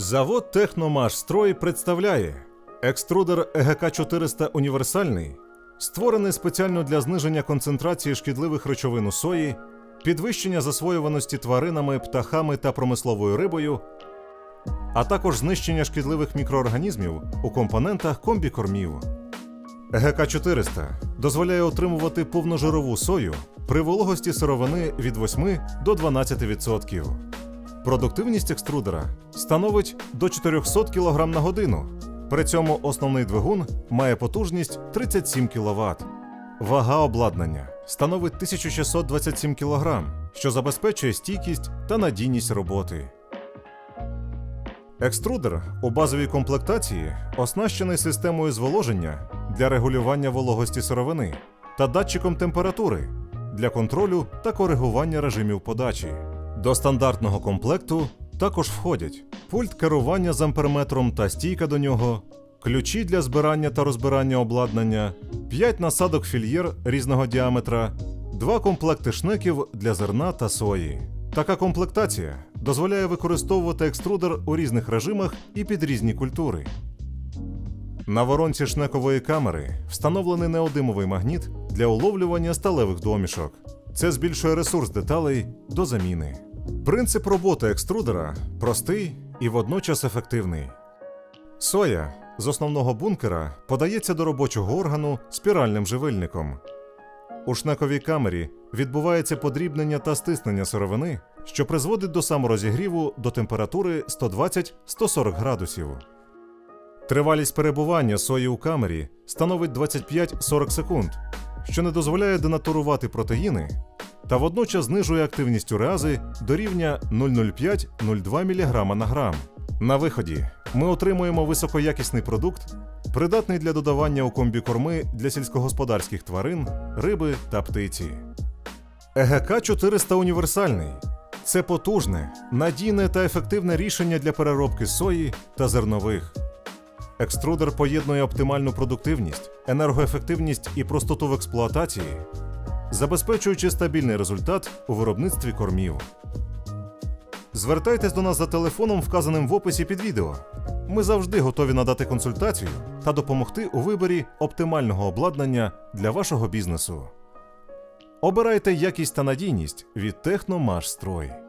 Завод Техномашстрой представляє екструдер ЕГК 400 універсальний, створений спеціально для зниження концентрації шкідливих речовин у сої, підвищення засвоюваності тваринами, птахами та промисловою рибою, а також знищення шкідливих мікроорганізмів у компонентах комбікормів. ЕГК 400 дозволяє отримувати повножирову сою при вологості сировини від 8 до 12%. Продуктивність екструдера становить до 400 кг на годину. При цьому основний двигун має потужність 37 кВт. Вага обладнання становить 1627 кг, що забезпечує стійкість та надійність роботи. Екструдер у базовій комплектації оснащений системою зволоження для регулювання вологості сировини та датчиком температури для контролю та коригування режимів подачі. До стандартного комплекту також входять пульт керування з амперметром та стійка до нього, ключі для збирання та розбирання обладнання, 5 насадок фільєр різного діаметра, два комплекти шнеків для зерна та сої. Така комплектація дозволяє використовувати екструдер у різних режимах і під різні культури. На воронці шнекової камери встановлений неодимовий магніт для уловлювання сталевих домішок. Це збільшує ресурс деталей до заміни. Принцип роботи екструдера простий і водночас ефективний. Соя з основного бункера подається до робочого органу спіральним живильником. У шнековій камері відбувається подрібнення та стиснення сировини, що призводить до саморозігріву до температури 120-140 градусів. Тривалість перебування сої у камері становить 25-40 секунд, що не дозволяє денатурувати протеїни та водночас знижує активність уреази до рівня 0,05-0,2 мг на грам. На виході ми отримуємо високоякісний продукт, придатний для додавання у комбікорми для сільськогосподарських тварин, риби та птиці. ЕГК 400 універсальний це потужне, надійне та ефективне рішення для переробки сої та зернових. Екструдер поєднує оптимальну продуктивність, енергоефективність і простоту в експлуатації, забезпечуючи стабільний результат у виробництві кормів. Звертайтесь до нас за телефоном, вказаним в описі під відео. Ми завжди готові надати консультацію та допомогти у виборі оптимального обладнання для вашого бізнесу. Обирайте якість та надійність від Техномашстрой.